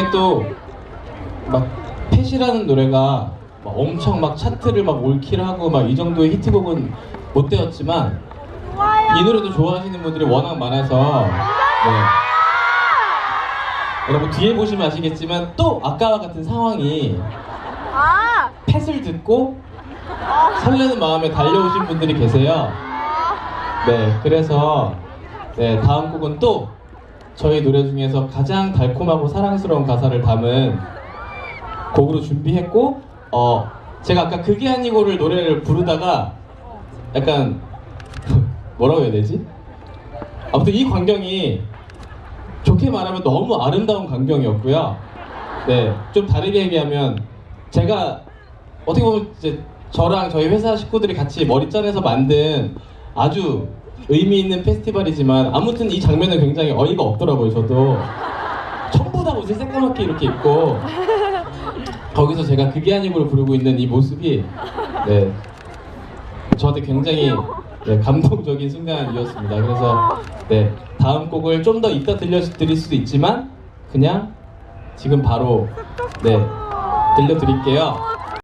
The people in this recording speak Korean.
이게 또 막 펫이라는 노래가 막 엄청 막 차트를 막 올킬하고 막 이 정도의 히트곡은 못 되었지만 이 노래도 좋아하시는 분들이 워낙 많아서 네. 여러분 뒤에 보시면 아시겠지만 또 아까와 같은 상황이 아! 펫을 듣고 설레는 마음에 달려오신 분들이 계세요. 네, 그래서 네, 다음 곡은 또 저희 노래 중에서 가장 달콤하고 사랑스러운 가사를 담은 곡으로 준비했고, 어, 제가 아까 그게 아니고를 노래를 부르다가 약간 뭐라고 해야 되지? 아무튼 이 광경이 좋게 말하면 너무 아름다운 광경이었고요. 네, 좀 다르게 얘기하면 제가 어떻게 보면 이제 저랑 저희 회사 식구들이 같이 머리 짜내서 만든 아주 의미 있는 페스티벌이지만 아무튼 이 장면은 굉장히 어이가 없더라고요. 저도 전부 다 옷을 새까맣게 이렇게 입고 거기서 제가 그게 아니고를 부르고 있는 이 모습이 네 저한테 굉장히 네, 감동적인 순간이었습니다. 그래서 네 다음 곡을 좀 더 이따 들려드릴 수도 있지만 그냥 지금 바로 네 들려드릴게요.